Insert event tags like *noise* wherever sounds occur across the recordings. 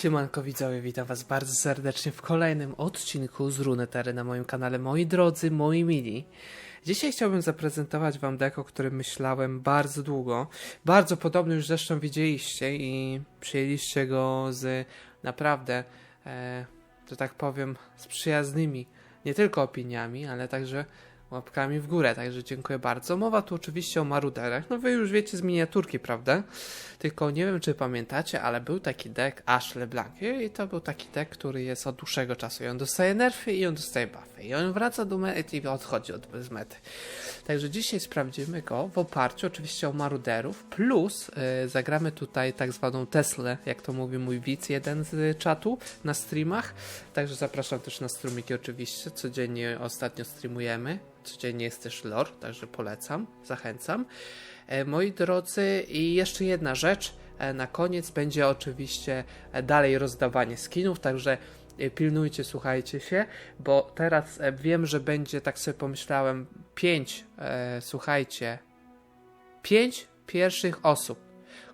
Siemanko widzowie, witam was bardzo serdecznie w kolejnym odcinku z Runetery na moim kanale, moi drodzy, moi mili. Dzisiaj chciałbym zaprezentować wam deck, o którym myślałem bardzo długo. Bardzo podobny już zresztą widzieliście i przyjęliście go z naprawdę, e, że tak powiem, z przyjaznymi nie tylko opiniami, ale także łapkami w górę, także dziękuję bardzo. Mowa tu oczywiście o maruderach, no wy już wiecie z miniaturki, prawda? Tylko nie wiem, czy pamiętacie, ale był taki deck Ash LeBlanc i to był taki deck, który jest od dłuższego czasu. I on dostaje nerfy i on dostaje buffy. I on wraca do mety i odchodzi od bez mety. Także dzisiaj sprawdzimy go w oparciu oczywiście o maruderów, plus yy, zagramy tutaj tak zwaną Teslę, jak to mówi mój widz, jeden z czatu na streamach, także zapraszam też na strumiki oczywiście, codziennie ostatnio streamujemy, codziennie jest też lore, także polecam, zachęcam. E, Moi drodzy, i jeszcze jedna rzecz. e, Na koniec będzie oczywiście e, dalej rozdawanie skinów, także pilnujcie, słuchajcie się, bo teraz wiem, że będzie, tak sobie pomyślałem, pięć, e, słuchajcie, pięć pierwszych osób,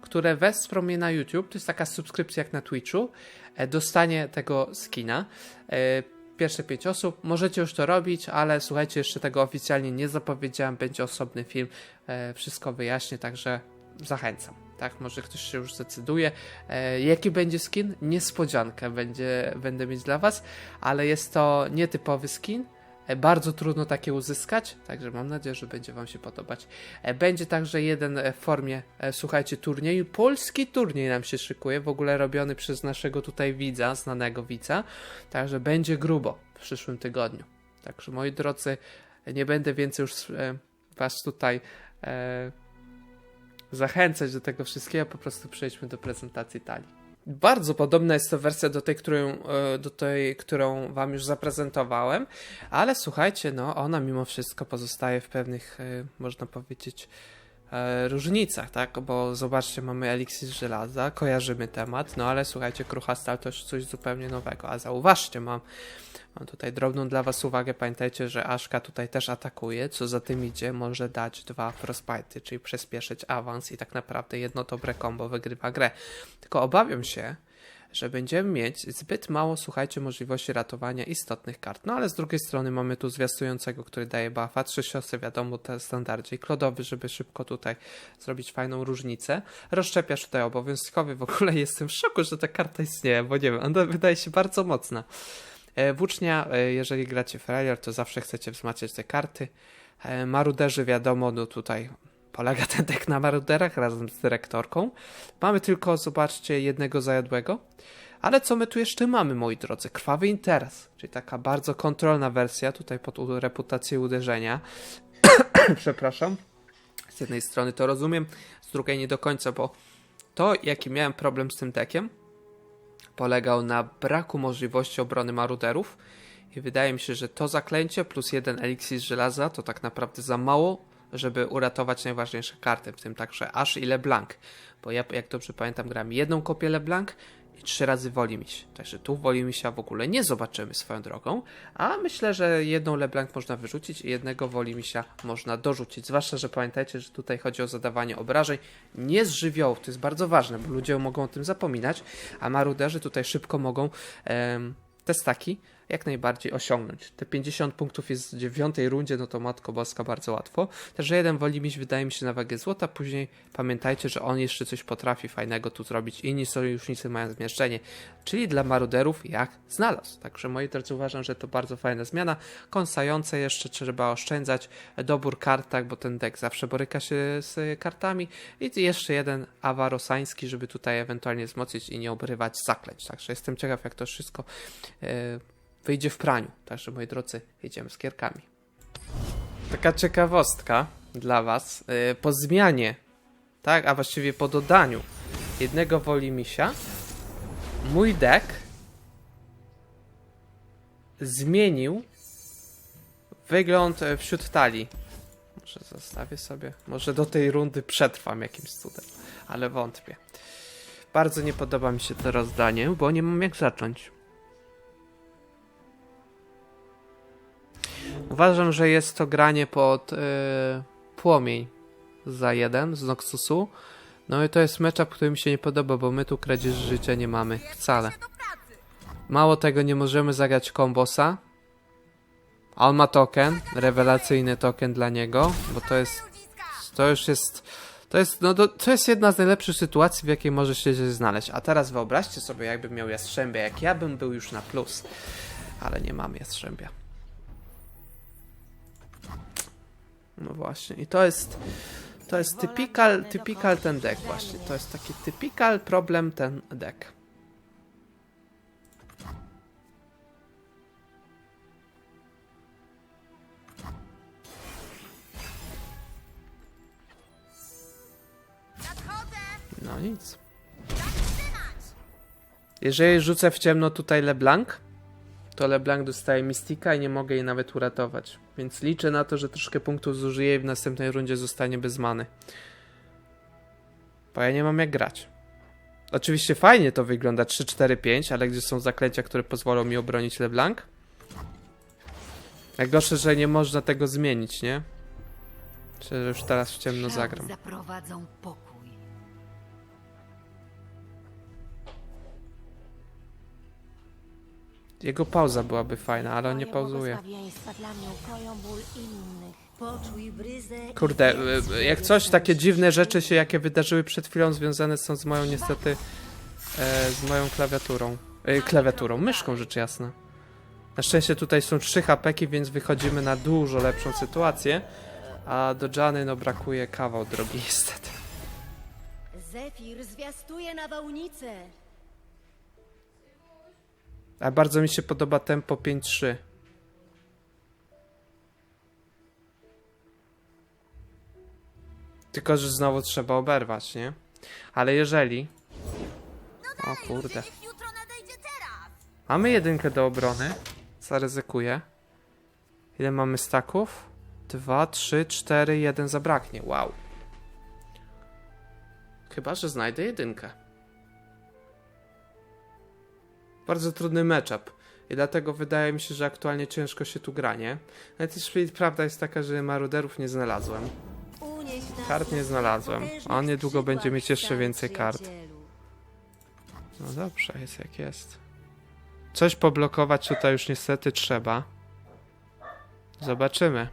które wesprą mnie na YouTube, to jest taka subskrypcja jak na Twitchu, e, dostanie tego skina. E, Pierwsze pięć osób, możecie już to robić, ale słuchajcie, jeszcze tego oficjalnie nie zapowiedziałem, będzie osobny film, e, wszystko wyjaśnię, także zachęcam. Tak, może ktoś się już zdecyduje. E, jaki będzie skin? Niespodziankę będzie, będę mieć dla Was, ale jest to nietypowy skin. E, Bardzo trudno takie uzyskać, także mam nadzieję, że będzie Wam się podobać. E, Będzie także jeden e, w formie, słuchajcie, turnieju. Polski turniej nam się szykuje, w ogóle robiony przez naszego tutaj widza, znanego widza. Także będzie grubo w przyszłym tygodniu. Także moi drodzy, nie będę więcej już Was tutaj zachęcać do tego wszystkiego, po prostu przejdźmy do prezentacji talii. Bardzo podobna jest to wersja do tej, którą, e, do tej, którą Wam już zaprezentowałem, ale słuchajcie, no ona mimo wszystko pozostaje w pewnych, e, można powiedzieć, różnicach, tak? Bo zobaczcie, mamy eliksir żelaza, kojarzymy temat, no ale słuchajcie, krucha stal to coś zupełnie nowego. A zauważcie, mam, mam tutaj drobną dla Was uwagę, pamiętajcie, że Aszka tutaj też atakuje, co za tym idzie, może dać dwa frostbite, czyli przyspieszyć awans i tak naprawdę jedno dobre combo wygrywa grę. Tylko obawiam się, że będziemy mieć zbyt mało, słuchajcie, możliwości ratowania istotnych kart. No ale z drugiej strony mamy tu zwiastującego, który daje buffa, trzy siostry, wiadomo, te standardzie i klodowy, żeby szybko tutaj zrobić fajną różnicę. Rozszczepiasz tutaj obowiązkowy, w ogóle *laughs* jestem w szoku, że ta karta istnieje, bo nie wiem, ona wydaje się bardzo mocna. E, Włócznia, e, jeżeli gracie Ferrarier, to zawsze chcecie wzmacniać te karty. E, Maruderzy, wiadomo, no tutaj polega ten deck na maruderach razem z dyrektorką. Mamy tylko, zobaczcie, jednego zajadłego. Ale co my tu jeszcze mamy, moi drodzy? Krwawy interes, czyli taka bardzo kontrolna wersja, tutaj pod reputację uderzenia. *coughs* Przepraszam. Z jednej strony to rozumiem, z drugiej nie do końca, bo to, jaki miałem problem z tym deckiem, polegał na braku możliwości obrony maruderów. I wydaje mi się, że to zaklęcie plus jeden eliksir żelaza to tak naprawdę za mało, żeby uratować najważniejsze karty, w tym także Ash i LeBlanc. Bo ja, jak dobrze pamiętam, grałem jedną kopię LeBlanc i trzy razy Wolimiś. Także tu Wolimisia w ogóle nie zobaczymy swoją drogą, a myślę, że jedną LeBlanc można wyrzucić i jednego Wolimisia można dorzucić. Zwłaszcza, że pamiętajcie, że tutaj chodzi o zadawanie obrażeń nie z żywiołów. To jest bardzo ważne, bo ludzie mogą o tym zapominać, a maruderzy tutaj szybko mogą em, te staki jak najbardziej osiągnąć. Te 50 punktów jest w dziewiątej rundzie, no to matko boska bardzo łatwo. Także jeden Wolimiś wydaje mi się na wagę złota, później pamiętajcie, że on jeszcze coś potrafi fajnego tu zrobić. Inni sojusznicy mają zmieszczenie, czyli dla maruderów jak znalazł. Także moi drodzy uważam, że to bardzo fajna zmiana. Kąsające jeszcze trzeba oszczędzać dobór kart, tak, bo ten deck zawsze boryka się z kartami. I jeszcze jeden awarosański, żeby tutaj ewentualnie wzmocnić i nie obrywać zaklęć. Także jestem ciekaw, jak to wszystko e, wyjdzie w praniu. Także moi drodzy, jedziemy z kierkami. Taka ciekawostka dla Was. E, po zmianie, tak, a właściwie po dodaniu jednego Wolimisia, mój deck zmienił wygląd e, wśród talii. Może zostawię sobie, może do tej rundy przetrwam jakimś cudem, ale wątpię. Bardzo nie podoba mi się to rozdanie, bo nie mam jak zacząć. Uważam, że jest to granie pod y, płomień za jeden z Noxusu. No i to jest matchup, który mi się nie podoba, bo my tu kradzież życia nie mamy. Wcale. Mało tego, nie możemy zagrać kombosa. A on ma token, rewelacyjny token dla niego, bo to jest, to już jest, to jest, no to, to jest jedna z najlepszych sytuacji, w jakiej może się znaleźć. A teraz wyobraźcie sobie, jakbym miał Jastrzębia, jak ja bym był już na plus. Ale nie mam Jastrzębia. No właśnie, i to jest, to jest typical, typical ten deck właśnie. To jest taki typical problem ten deck. No nic. Jeżeli rzucę w ciemno tutaj LeBlanc, to LeBlanc dostaje Mystika i nie mogę jej nawet uratować. Więc liczę na to, że troszkę punktów zużyję i w następnej rundzie zostanie bez many. Bo ja nie mam jak grać. Oczywiście fajnie to wygląda 3-4-5, ale gdzie są zaklęcia, które pozwolą mi obronić LeBlanc? Najgorsze, że nie można tego zmienić, nie? Że już teraz w ciemno zagram. Zaprowadzą pokój. Jego pauza byłaby fajna, ale on nie pauzuje. Kurde, wiedz, y, jak coś, takie dziwne rzeczy się, jakie wydarzyły przed chwilą, związane są z moją niestety, e, z moją klawiaturą. E, klawiaturą, myszką rzecz jasna. Na szczęście tutaj są trzy hapeki, więc wychodzimy na dużo lepszą sytuację. A do Jany no brakuje kawał drogi *laughs* niestety. Zefir zwiastuje nawałnicę. A bardzo mi się podoba tempo 5-3. Tylko, że znowu trzeba oberwać, nie? Ale jeżeli... O kurde. Mamy jedynkę do obrony. Zaryzykuję. Ile mamy staków? Dwa, trzy, cztery, jeden zabraknie. Wow. Chyba, że znajdę jedynkę. Bardzo trudny matchup. I dlatego wydaje mi się, że aktualnie ciężko się tu granie. Ale też prawda jest taka, że maruderów nie znalazłem. Kart nie na znalazłem. A on niedługo będzie mieć jeszcze więcej kart. No dobrze, jest jak jest. Coś poblokować tutaj już niestety trzeba. Zobaczymy.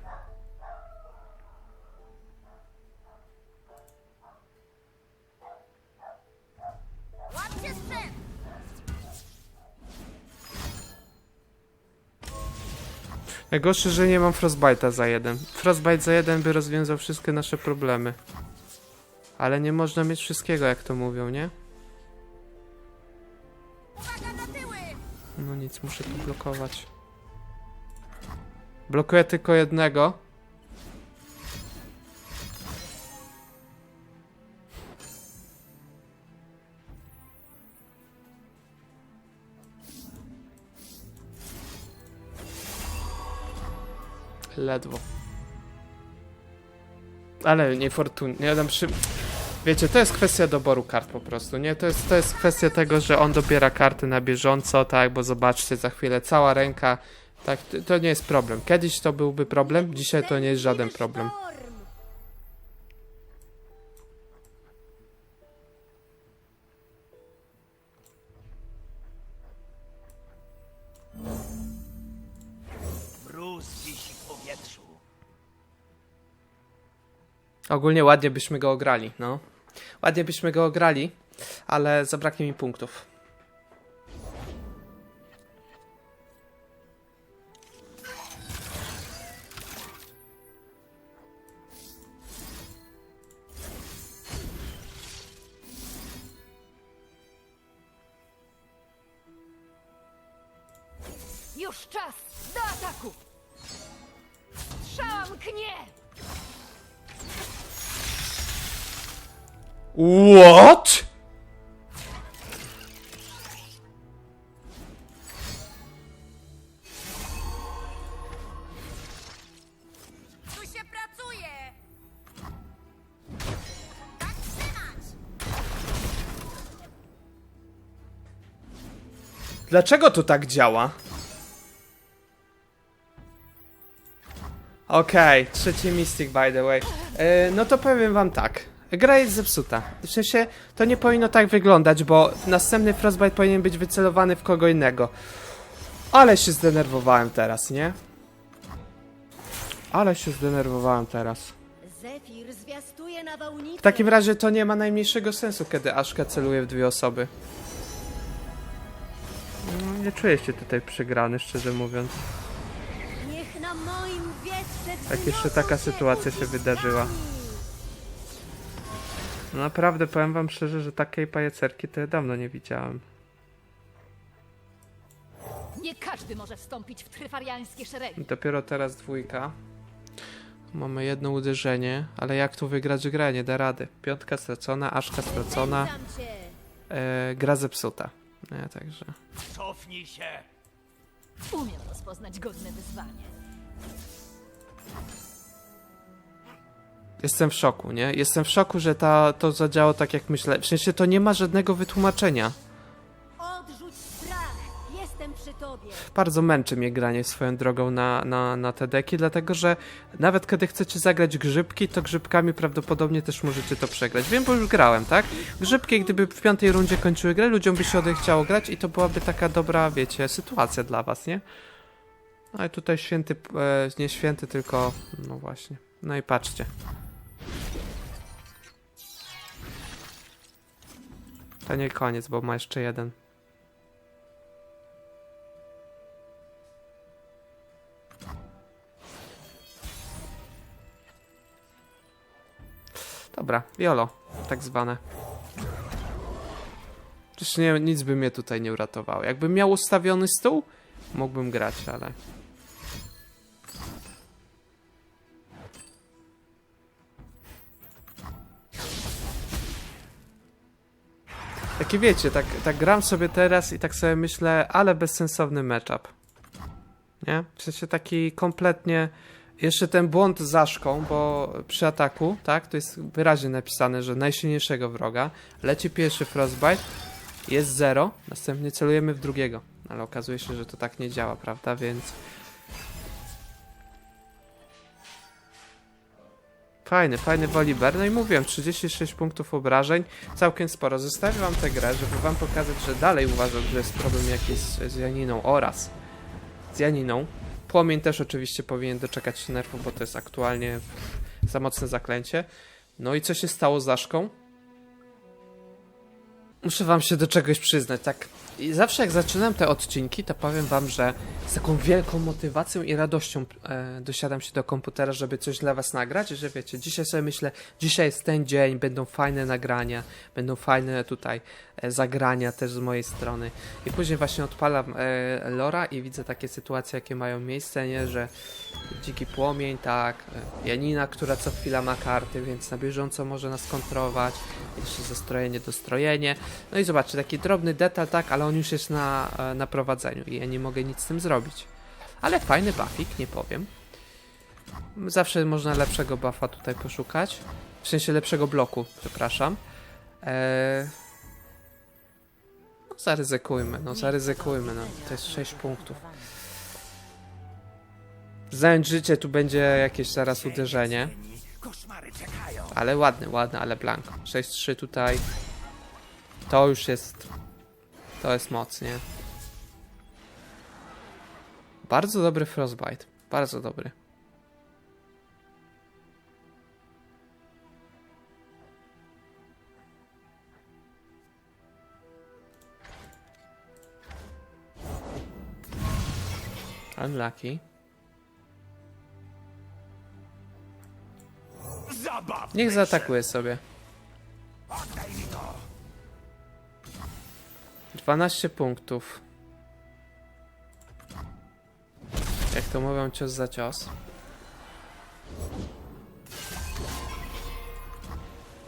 Najgorsze, że nie mam Frostbite'a za jeden. Frostbite za jeden by rozwiązał wszystkie nasze problemy. Ale nie można mieć wszystkiego, jak to mówią, nie? No nic, muszę tu blokować. Blokuję tylko jednego. Ledwo. Ale niefortunnie. Ja tam przy... Wiecie, to jest kwestia doboru kart po prostu, nie? To jest, to jest kwestia tego, że on dobiera karty na bieżąco, tak? Bo zobaczcie, za chwilę cała ręka, tak? To- nie jest problem. Kiedyś to byłby problem, dzisiaj to nie jest żaden problem. Ogólnie ładnie byśmy go ograli, no. Ładnie byśmy go ograli, ale zabraknie mi punktów. What? Tu się pracuje. Tak trzymać. Dlaczego to tak działa? Okej, trzeci Mystic by the way. E, no to powiem wam tak. Gra jest zepsuta. W sensie, to nie powinno tak wyglądać, bo następny Frostbite powinien być wycelowany w kogo innego. Ale się zdenerwowałem teraz, nie? Ale się zdenerwowałem teraz. Zefir zwiastuje nawałnicę. W takim razie to nie ma najmniejszego sensu, kiedy Aszka celuje w dwie osoby. No, nie czuję się tutaj przegrany, szczerze mówiąc. Niech na moim wietrze Jak jeszcze wzniosą taka się sytuacja się wydarzyła. No naprawdę, powiem wam szczerze, że takiej pajacerki to ja dawno nie widziałem. Nie każdy może wstąpić w tryfariańskie szeregi. I dopiero teraz dwójka. Mamy jedno uderzenie, ale jak tu wygrać grę? Nie da rady. Piątka stracona, Aszka stracona, cię. e, gra zepsuta. Nie, także... Cofnij się! Umiem rozpoznać godne wyzwanie. Jestem w szoku, nie? Jestem w szoku, że ta, to zadziało tak jak myślę. W sensie to nie ma żadnego wytłumaczenia. Odrzuć strach. Jestem przy tobie. Bardzo męczy mnie granie swoją drogą na, na, na te deki, dlatego że nawet kiedy chcecie zagrać grzybki, to grzybkami prawdopodobnie też możecie to przegrać. Wiem, bo już grałem, tak? Grzybki, gdyby w piątej rundzie kończyły grę, ludziom by się odechciało grać i to byłaby taka dobra, wiecie, sytuacja dla was, nie? No i tutaj święty, e, nie święty, tylko, no właśnie. No i patrzcie. To nie koniec, bo ma jeszcze jeden. Dobra, jolo, tak zwane. Przecież nie, nic by mnie tutaj nie uratowało. Jakbym miał ustawiony stół, mógłbym grać, ale... Wiecie, tak, tak gram sobie teraz i tak sobie myślę, ale bezsensowny matchup. Nie? W sensie taki kompletnie... Jeszcze ten błąd z Zaszką, bo przy ataku, tak, to jest wyraźnie napisane, że najsilniejszego wroga leci pierwszy Frostbite, jest zero, następnie celujemy w drugiego. Ale okazuje się, że to tak nie działa, prawda? Więc. Fajny, fajny Woliber. No i mówiłem, 36 punktów obrażeń, całkiem sporo. Zostawię wam tę grę, żeby wam pokazać, że dalej uważam, że jest problem jakiś z Janiną oraz z Janiną. Płomień też oczywiście powinien doczekać się nerfów, bo to jest aktualnie za mocne zaklęcie. No i co się stało z Zaszką? Muszę wam się do czegoś przyznać, tak. I zawsze jak zaczynam te odcinki, to powiem wam, że z taką wielką motywacją i radością e, dosiadam się do komputera, żeby coś dla was nagrać, że wiecie, dzisiaj sobie myślę, dzisiaj jest ten dzień, będą fajne nagrania, będą fajne tutaj e, zagrania też z mojej strony. I później właśnie odpalam e, Lora i widzę takie sytuacje, jakie mają miejsce, nie, że dziki płomień, tak, e, Janina, która co chwila ma karty, więc na bieżąco może nas kontrować, jeszcze zestrojenie, dostrojenie. No i zobaczcie, taki drobny detal, tak, ale on już jest na, e, na prowadzeniu i ja nie mogę nic z tym zrobić. Ale fajny buffik, nie powiem. Zawsze można lepszego buffa tutaj poszukać. W sensie lepszego bloku, przepraszam. Eee... No zaryzykujmy, no zaryzykujmy, no. To jest 6 punktów. Zająć życie, tu będzie jakieś zaraz uderzenie. Ale ładny, ładny, ale blank. 6-3 tutaj. To już jest. To jest moc, nie? Bardzo dobry Frostbite. Bardzo dobry. Unlucky. Niech zaatakuje sobie. Oddaj mi to! 12 punktów. Jak to mówią, cios za cios.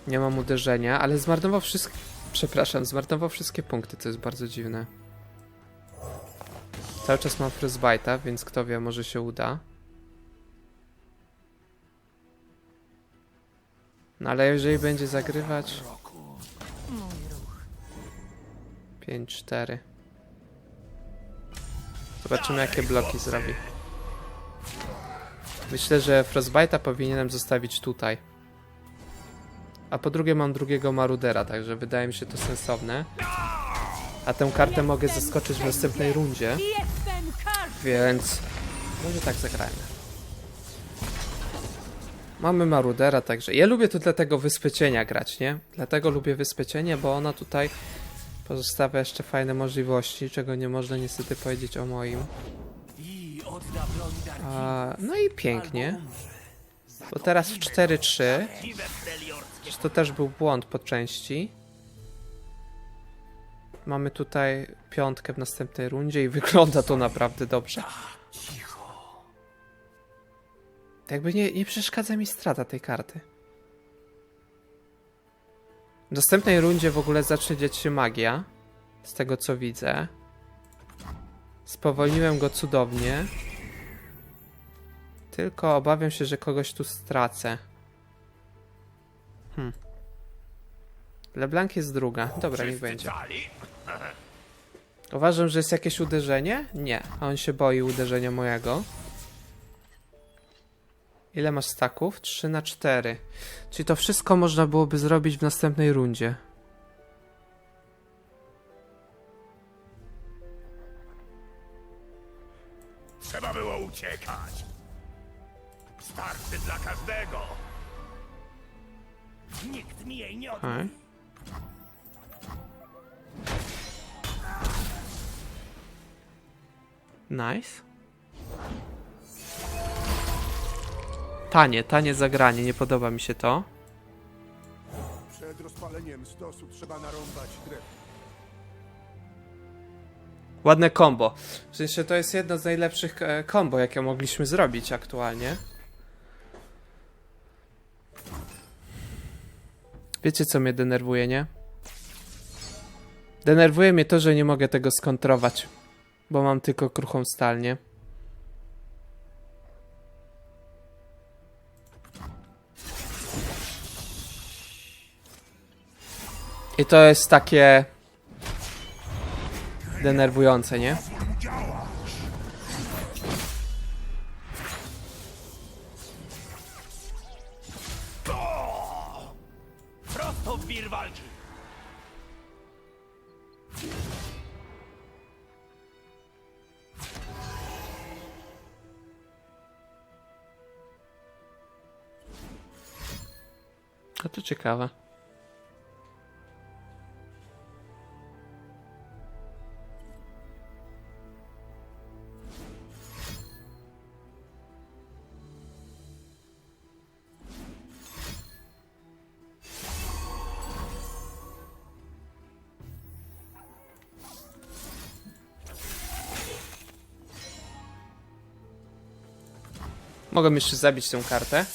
Nie mam uderzenia, ale zmarnował wszystkie. Przepraszam, zmarnował wszystkie punkty, co jest bardzo dziwne. Cały czas mam frostbite'a, więc kto wie, może się uda. No ale jeżeli będzie zagrywać. 5, 4. Zobaczymy jakie bloki zrobi. Myślę, że Frostbite'a powinienem zostawić tutaj. A po drugie mam drugiego marudera, także wydaje mi się to sensowne. A tę kartę mogę zaskoczyć w następnej rundzie, więc może tak zagrajmy. Mamy marudera, także ja lubię tu dlatego Wyspy Cienia grać, nie? Dlatego lubię Wyspę Cienia, bo ona tutaj pozostawia jeszcze fajne możliwości, czego nie można niestety powiedzieć o moim. A, no i pięknie. Bo teraz w 4-3. Dziwe freliorskie. Czy to też był błąd po części? Mamy tutaj piątkę w następnej rundzie i *laughs* wygląda to naprawdę dobrze. Jakby nie, nie przeszkadza mi strata tej karty. W następnej rundzie w ogóle zacznie dziać się magia. Z tego co widzę. Spowolniłem go cudownie. Tylko obawiam się, że kogoś tu stracę. Hmm. LeBlanc jest druga. Dobra, niech będzie. Uważam, że jest jakieś uderzenie? Nie. A on się boi uderzenia mojego. Ile masz staków? 3 na 4. Czyli to wszystko można byłoby zrobić w następnej rundzie. Trzeba było uciekać. Starczy dla każdego. Nikt mi jej nie. Okej. Nice. Tanie, tanie zagranie, nie podoba mi się to. Przed rozpaleniem stosu trzeba narąbać krew. Ładne combo. W sensie to jest jedno z najlepszych e, combo, jakie mogliśmy zrobić aktualnie. Wiecie, co mnie denerwuje, nie? Denerwuje mnie to, że nie mogę tego skontrować, bo mam tylko kruchą stal, I to jest takie denerwujące, nie? Prosto w wir walki. A to ciekawe. Mogłem jeszcze zabić tę kartę.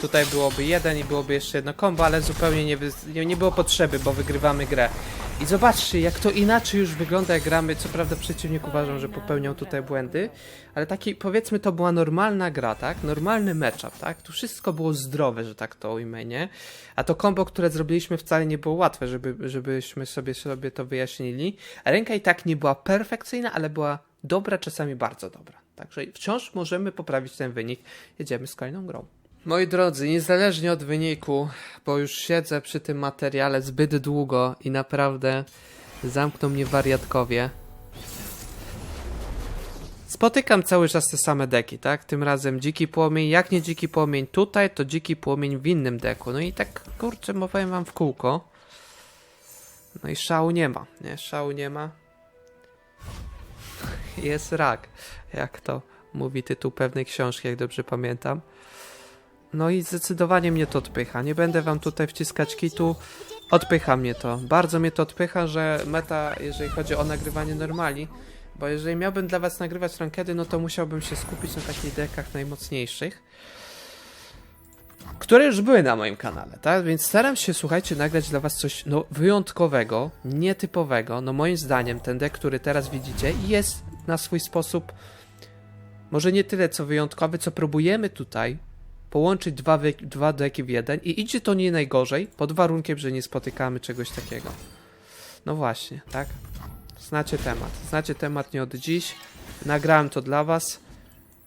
Tutaj byłoby jeden i byłoby jeszcze jedno combo, ale zupełnie nie, nie, nie było potrzeby, bo wygrywamy grę. I zobaczcie, jak to inaczej już wygląda, jak gramy. Co prawda przeciwnik uważam, że popełniał tutaj błędy, ale taki, powiedzmy, to była normalna gra, tak? Normalny matchup, tak? Tu wszystko było zdrowe, że tak to ujmę, nie? A to combo, które zrobiliśmy wcale nie było łatwe, żeby, żebyśmy sobie, sobie to wyjaśnili. Ręka i tak nie była perfekcyjna, ale była dobra, czasami bardzo dobra. Także wciąż możemy poprawić ten wynik. Jedziemy z kolejną grą. Moi drodzy, niezależnie od wyniku, bo już siedzę przy tym materiale zbyt długo i naprawdę zamkną mnie wariatkowie. Spotykam cały czas te same deki, tak? Tym razem dziki płomień, jak nie dziki płomień tutaj, to dziki płomień w innym deku. No i tak, kurczę, mówię wam w kółko. No i szału nie ma, nie? Szału nie ma. Jest rak, jak to mówi tytuł pewnej książki, jak dobrze pamiętam. No i zdecydowanie mnie to odpycha. Nie będę wam tutaj wciskać kitu. Odpycha mnie to. Bardzo mnie to odpycha, że meta, jeżeli chodzi o nagrywanie normali, bo jeżeli miałbym dla was nagrywać rankedy, no to musiałbym się skupić na takich dekach najmocniejszych, które już były na moim kanale, tak? Więc staram się, słuchajcie, nagrać dla was coś no, wyjątkowego, nietypowego. No moim zdaniem ten dek, który teraz widzicie, jest na swój sposób może nie tyle co wyjątkowy, co próbujemy tutaj połączyć dwa, dwa deki w jeden i idzie to nie najgorzej, pod warunkiem, że nie spotykamy czegoś takiego. No właśnie, tak? Znacie temat. Znacie temat nie od dziś. Nagrałem to dla was.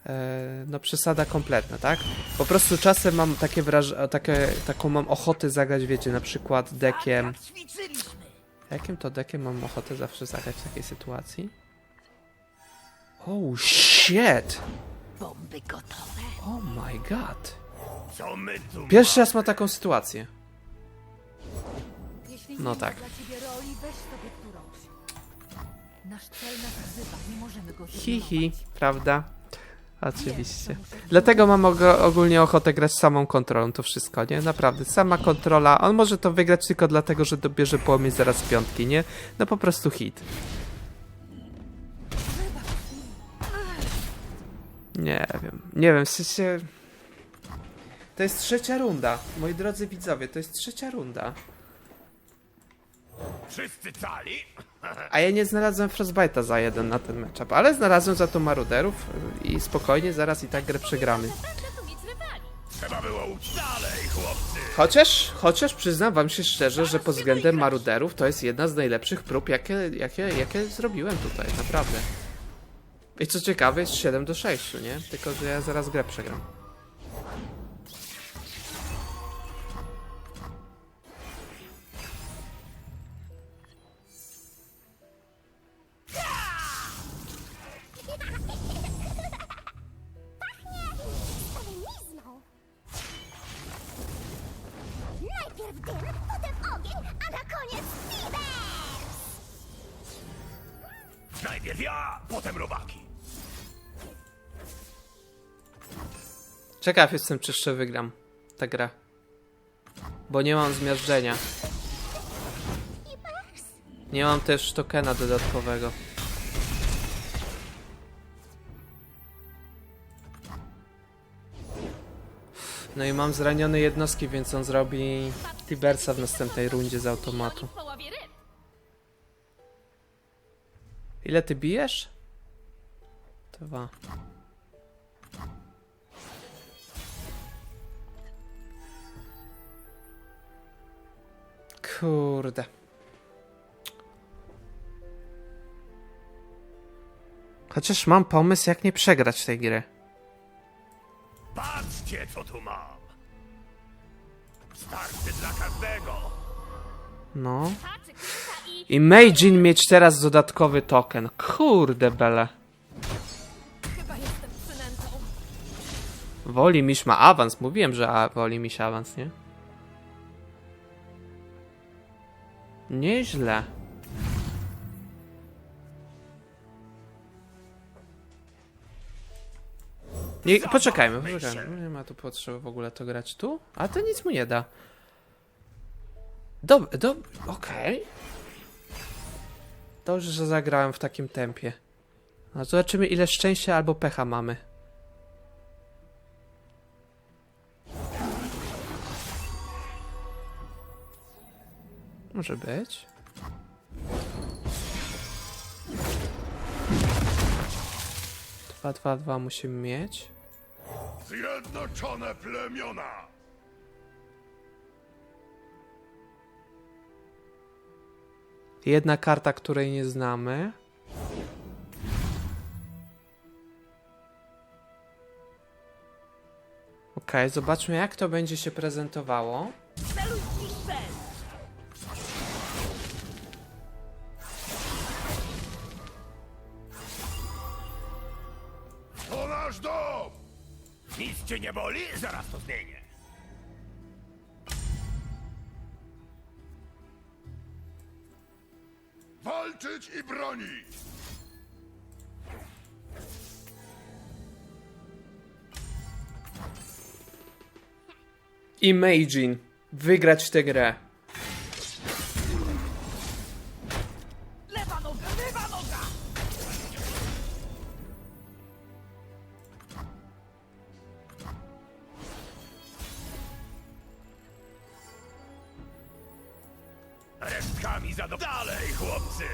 e, no przesada kompletna, tak? Po prostu czasem mam takie wrażenie, takie, taką mam ochotę zagrać, wiecie, na przykład dekiem. Jakim to dekiem mam ochotę zawsze zagrać w takiej sytuacji? Oh shit! Bomby gotowe. Oh my god. Co my tu Pierwszy raz ma taką sytuację. Jeśli No nie tak. ma dla ciebie roli, weź sobie którąś. Nasz cel nas wzywa, nie możemy go Hihi, zignorować. prawda? Oczywiście. Dlatego mam og- ogólnie ochotę grać samą kontrolą to wszystko, nie? Naprawdę, sama kontrola. On może to wygrać tylko dlatego, że dobierze płomień zaraz piątki, nie? No po prostu hit. Nie wiem, nie wiem, w sensie... To jest trzecia runda, moi drodzy widzowie, to jest trzecia runda. wszyscy cali? *laughs* A ja nie znalazłem Frostbite'a za jeden na ten matchup, ale znalazłem za to Maruderów i spokojnie, zaraz i tak grę przegramy. Trzeba było uciekać. Dalej, chłopcy. Chociaż, chociaż przyznam wam się szczerze, że pod względem Maruderów to jest jedna z najlepszych prób, jakie, jakie, jakie zrobiłem tutaj, naprawdę. I co ciekawe, jest 7 do 6, nie? Tylko, że ja zaraz grę przegram. Najpierw ja, potem robaki. Ciekaw jestem, czy jeszcze wygram tę grę. Bo nie mam zmiażdżenia. Nie mam też tokena dodatkowego. No i mam zranione jednostki, więc on zrobi Tibersa w następnej rundzie z automatu. Ile ty bijesz? Dwa. Kurde. Chociaż mam pomysł, jak nie przegrać tej gry. Patrzcie, co tu mam. Starczy dla każdego. No. I Meijin mieć teraz dodatkowy token. Kurde bele. Chyba jestem przynętą. Woli miś ma awans. Mówiłem, że a, woli miś awans, nie? Nieźle. Nie, poczekajmy, poczekajmy. Nie ma tu potrzeby w ogóle to grać tu. A to nic mu nie da. Dob, dob, okej. Dobrze, że zagrałem w takim tempie. No zobaczymy ile szczęścia albo pecha mamy. Może być. Dwa, dwa, dwa musimy mieć. Zjednoczone plemiona. Jedna karta, której nie znamy. Okej, zobaczmy jak to będzie się prezentowało. Cię nie boli? Zaraz to zmienię. Walczyć i bronić! Imagine. Wygrać tę grę. Resztkami za do... Dalej, chłopcy!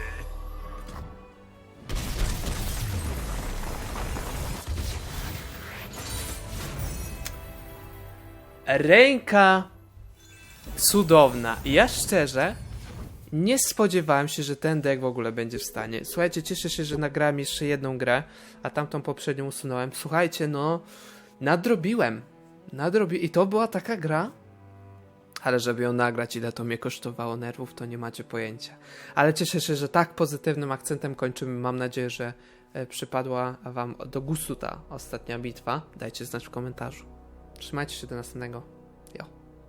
Ręka cudowna. Ja szczerze Nie spodziewałem się, że ten deck w ogóle będzie w stanie. Słuchajcie, cieszę się, że nagrałem jeszcze jedną grę, a tamtą poprzednią usunąłem. Słuchajcie, no, nadrobiłem. Nadrobi I to była taka gra, ale żeby ją nagrać, ile to mnie kosztowało nerwów, to nie macie pojęcia. Ale cieszę się, że tak pozytywnym akcentem kończymy. Mam nadzieję, że e, przypadła Wam do gustu ta ostatnia bitwa. Dajcie znać w komentarzu. Trzymajcie się do następnego.